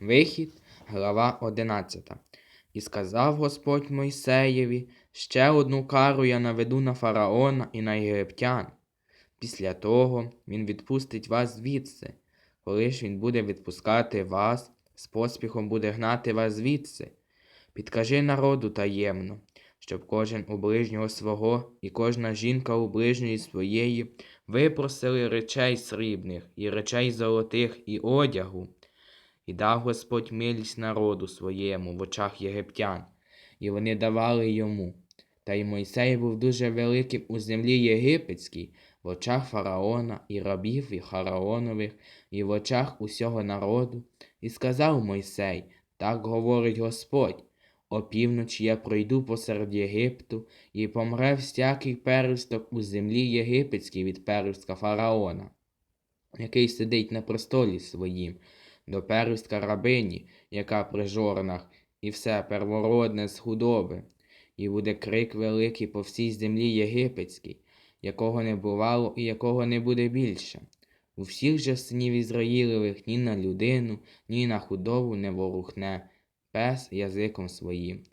Вихід, глава 11. І сказав Господь Мойсеєві, ще одну кару я наведу на фараона і на єгиптян. Після того він відпустить вас звідси. Коли ж він буде відпускати вас, з поспіхом буде гнати вас звідси. Підкажи народу таємно, щоб кожен у ближнього свого і кожна жінка у ближньої своєї випросили речей срібних і речей золотих і одягу. І дав Господь милість народу своєму в очах єгиптян, і вони давали йому. Та й Мойсей був дуже великим у землі єгипетській, в очах фараона і рабів і фараонових, і в очах усього народу. І сказав Мойсей, так говорить Господь. Опівночі я пройду посеред Єгипту, і помре всякий первісток у землі єгипетській від первістка фараона, який сидить на престолі своїм, до первістка рабині, яка при жорнах, і все первородне з худоби. І буде крик великий по всій землі єгипетській, якого не бувало і якого не буде більше. У всіх же синів Ізраїлевих ні на людину, ні на худобу не ворухне пес язиком своїм.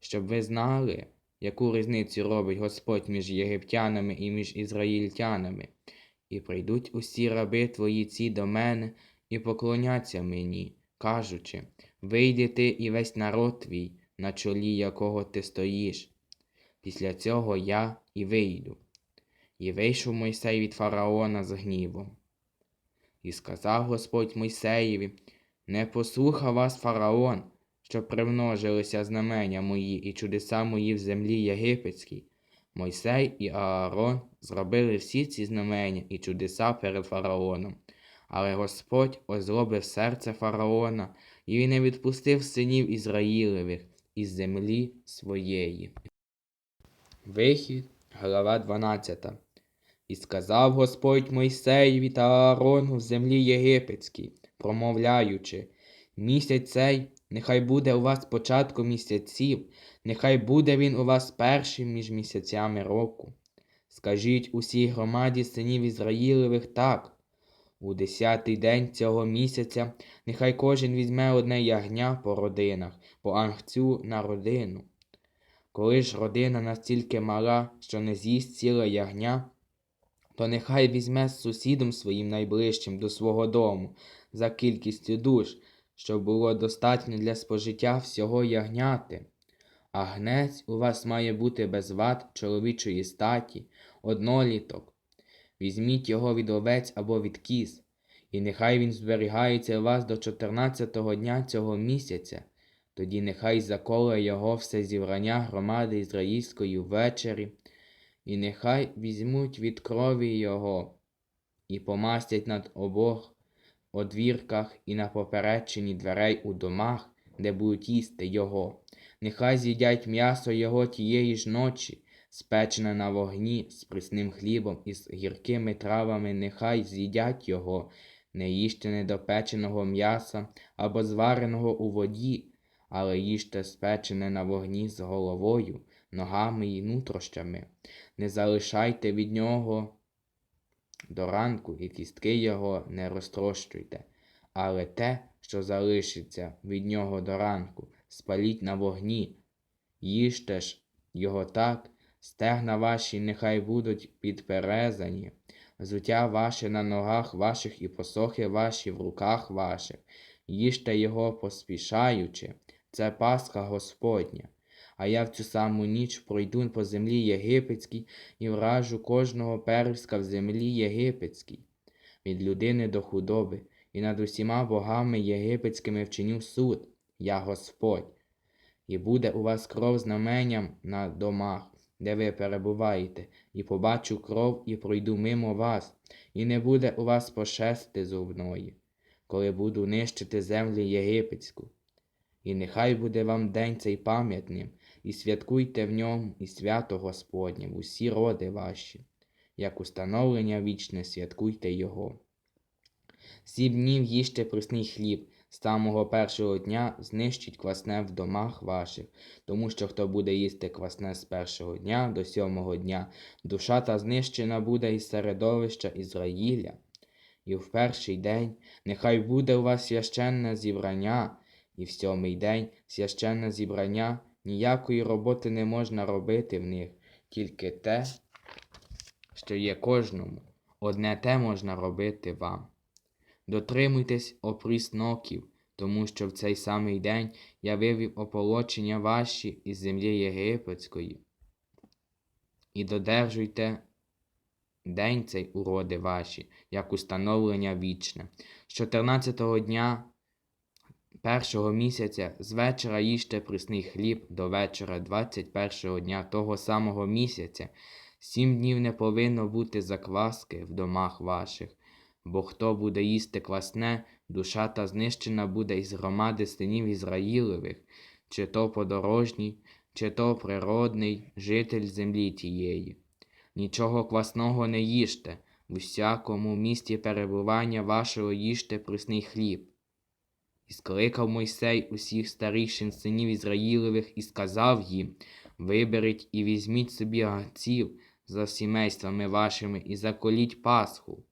Щоб ви знали, яку різницю робить Господь між єгиптянами і між ізраїльтянами. І прийдуть усі раби твої ці до мене і поклоняться мені, кажучи, вийди ти і весь народ твій, на чолі якого ти стоїш. Після цього я і вийду. І вийшов Мойсей від фараона з гнівом. І сказав Господь Мойсеєві, не послухав вас фараон, що примножилися знамення мої і чудеса мої в землі єгипетській. Мойсей і Аарон зробили всі ці знамення і чудеса перед фараоном. Але Господь озлобив серце фараона, і він не відпустив синів Ізраїлевих із землі своєї. Вихід, глава 12. І сказав Господь Мойсеєві та Аарону в землі єгипетській, промовляючи, місяць цей нехай буде у вас початку місяців, нехай буде він у вас першим між місяцями року. Скажіть усій громаді синів Ізраїлевих так. У десятий день цього місяця нехай кожен візьме одне ягня по родинах, по ангцю на родину. Коли ж родина настільки мала, що не з'їсть ціле ягня, то нехай візьме з сусідом своїм найближчим до свого дому за кількістю душ, щоб було достатньо для спожиття всього ягняти. А гнець у вас має бути без вад чоловічої статі, одноліток. Візьміть його від овець або від кіз, і нехай він зберігається у вас до 14-го дня цього місяця, тоді нехай заколе його все зібрання громади ізраїльської ввечері, і нехай візьмуть від крові його і помастять над обох одвірках і на поперечині дверей у домах, де будуть їсти його. Нехай з'їдять м'ясо його тієї ж ночі, спечене на вогні з присним хлібом і з гіркими травами, нехай з'їдять його, не їжте недопеченого м'яса або звареного у воді, але їжте спечене на вогні з головою, ногами і нутрощами. Не залишайте від нього до ранку і кістки його не розтрощуйте, але те, що залишиться від нього до ранку, спаліть на вогні, їжте ж його так, стегна ваші нехай будуть підперезані, взуття ваше на ногах ваших і посохи ваші в руках ваших, їжте його поспішаючи, це Пасха Господня. А я в цю саму ніч пройду по землі єгипетській і вражу кожного первістка в землі єгипетській, від людини до худоби, і над усіма богами єгипетськими вчиню суд, я Господь. І буде у вас кров знаменням на домах, де ви перебуваєте, і побачу кров, і пройду мимо вас, і не буде у вас пошести зубної, коли буду нищити землю єгипетську. І нехай буде вам день цей пам'ятним, і святкуйте в ньому і свято Господнє усі роди ваші, як установлення вічне святкуйте Його. Сім днів їжте пресний хліб, з самого першого дня знищить квасне в домах ваших, тому що хто буде їсти квасне з першого дня до сьомого дня, душа та знищена буде із середовища Ізраїля. і в перший день нехай буде у вас священне зібрання, і в сьомий день священне зібрання, ніякої роботи не можна робити в них, тільки те, що є кожному, одне те можна робити вам. Дотримуйтесь опрісноків, тому що в цей самий день я вивів ополочення ваші із землі єгипетської. І додержуйте день цей уроди ваші, як установлення вічне. З 14-го дня першого місяця з вечора їжте прісний хліб до вечора 21-го дня того самого місяця. Сім днів не повинно бути закваски в домах ваших, бо хто буде їсти квасне, душа та знищена буде із громади синів Ізраїлевих, чи то подорожній, чи то природний житель землі тієї. Нічого квасного не їжте, в усякому місті перебування вашого їжте прісний хліб. І скликав Мойсей усіх старішин синів Ізраїлевих і сказав їм, виберіть і візьміть собі гаців за сімействами вашими і заколіть Пасху.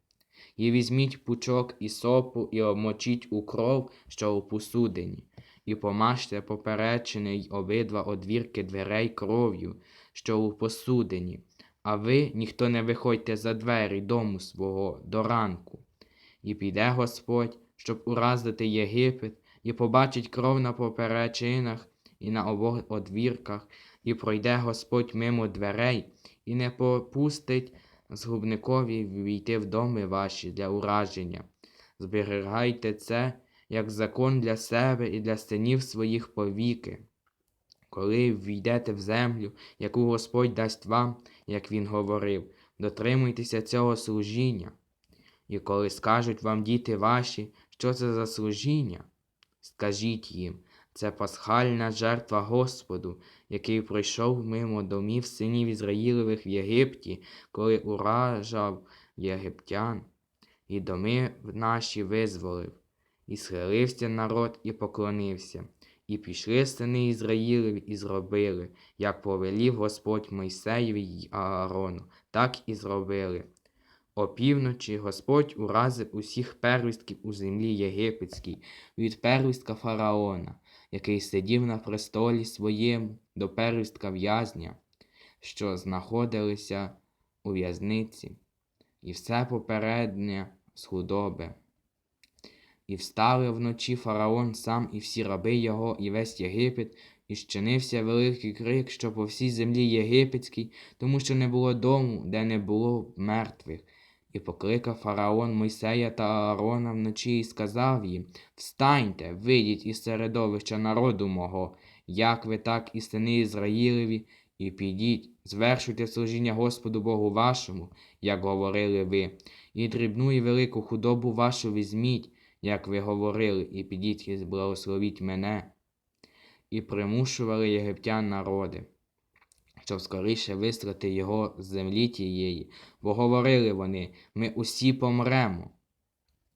І візьміть пучок і сопу, і обмочіть у кров, що у посудині, і помажте поперечини й обидва одвірки дверей кров'ю, що у посудині, а ви ніхто не виходьте за двері дому свого до ранку. І піде Господь, щоб уразити Єгипет, і побачить кров на поперечинах і на обох одвірках, і пройде Господь мимо дверей, і не попустить згубникові війти в доми ваші для ураження. Зберігайте це, як закон для себе і для синів своїх повіки. Коли війдете в землю, яку Господь дасть вам, як він говорив, дотримуйтеся цього служіння. І коли скажуть вам діти ваші, що це за служіння, скажіть їм, це пасхальна жертва Господу, який пройшов мимо домів синів Ізраїлевих в Єгипті, коли уражав єгиптян, і доми наші визволив. І схилився народ і поклонився. І пішли сини Ізраїлеві і зробили, як повелів Господь Мойсеєві й Аарону, так і зробили. Опівночі Господь уразив усіх первістків у землі єгипетській, від первістка фараона, який сидів на престолі своєму до первістка в'язня, що знаходилися у в'язниці, і все попереднє з худоби. І встали вночі фараон сам і всі раби його, і весь Єгипет, і щинився великий крик, що по всій землі єгипетській, тому що не було дому, де не було мертвих. І покликав фараон Мойсея та Аарона вночі і сказав їм Встаньте, вийдіть із середовища народу мого, як ви, так і сини Ізраїлеві, і підіть, звершуйте служіння Господу Богу вашому, як говорили ви, і дрібну і велику худобу вашу візьміть, як ви говорили, і підіть і благословіть мене. І примушували єгиптян народи, щоб скоріше вистрати його з землі тієї, бо говорили вони, ми усі помремо.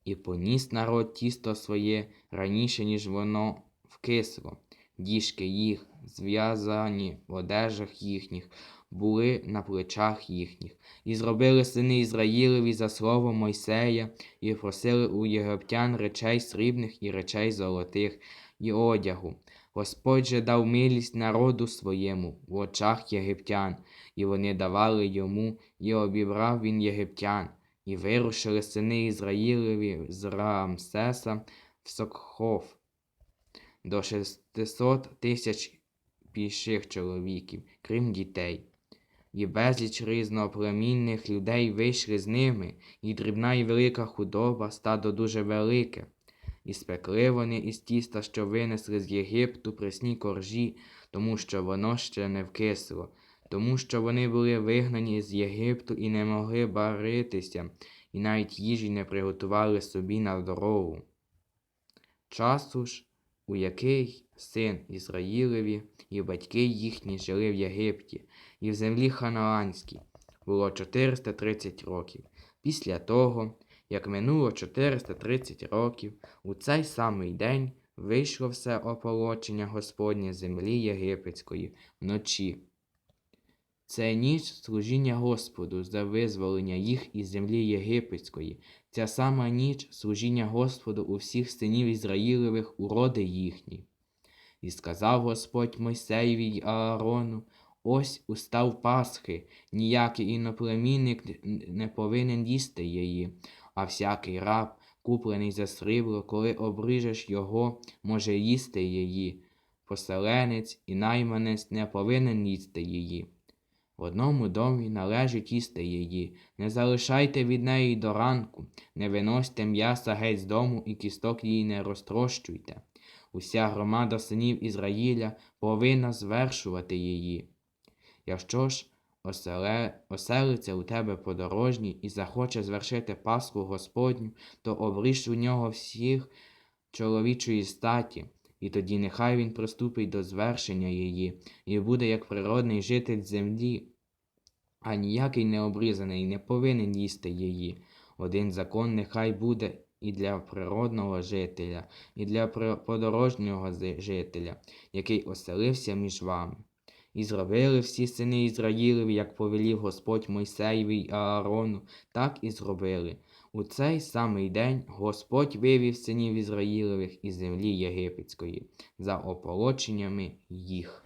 І поніс народ тісто своє раніше, ніж воно вкисло. Діжки їх, зв'язані в одежах їхніх, були на плечах їхніх. І зробили сини Ізраїлеві за словом Мойсея, і просили у єгиптян речей срібних і речей золотих, і одягу. Господь же дав милість народу своєму в очах єгиптян, і вони давали йому, і обібрав він єгиптян, і вирушили сини Ізраїлеві з Рамсеса в Сокхов до шестисот тисяч піших чоловіків, крім дітей. І безліч різноплемінних людей вийшли з ними, і дрібна і велика худоба, стадо дуже велике. І спекли вони із тіста, що винесли з Єгипту пресні коржі, тому що воно ще не вкисло, тому що вони були вигнані з Єгипту і не могли баритися, і навіть їжі не приготували собі на дорогу. Часу ж, у який син Ізраїлеві і батьки їхні жили в Єгипті, і в землі Ханаанській, було 430 років. Після того, як минуло 430 років, у цей самий день вийшло все ополочення Господнє землі єгипетської вночі. Це ніч служіння Господу за визволення їх із землі єгипетської. Ця сама ніч служіння Господу у всіх синів Ізраїлевих у роди їхні. І сказав Господь Мойсеєві й Аарону, ось устав Пасхи, ніякий іноплемінник не повинен їсти її, а всякий раб, куплений за срібло, коли обрижеш його, може їсти її. Поселенець і найманець не повинен їсти її. В одному домі належить їсти її, не залишайте від неї до ранку, не виносьте м'яса геть з дому і кісток її не розтрощуйте. Уся громада синів Ізраїля повинна звершувати її. Якщо ж оселиться у тебе подорожній і захоче звершити Пасху Господню, то обріж у нього всіх чоловічої статі, і тоді нехай він приступить до звершення її, і буде як природний житель землі, а ніякий необрізаний не повинен їсти її. Один закон нехай буде і для природного жителя, і для подорожнього жителя, який оселився між вами. І зробили всі сини Ізраїлеві, як повелів Господь Мойсеєві й Аарону, так і зробили. У цей самий день Господь вивів синів Ізраїлевих із землі єгипетської за ополоченнями їх.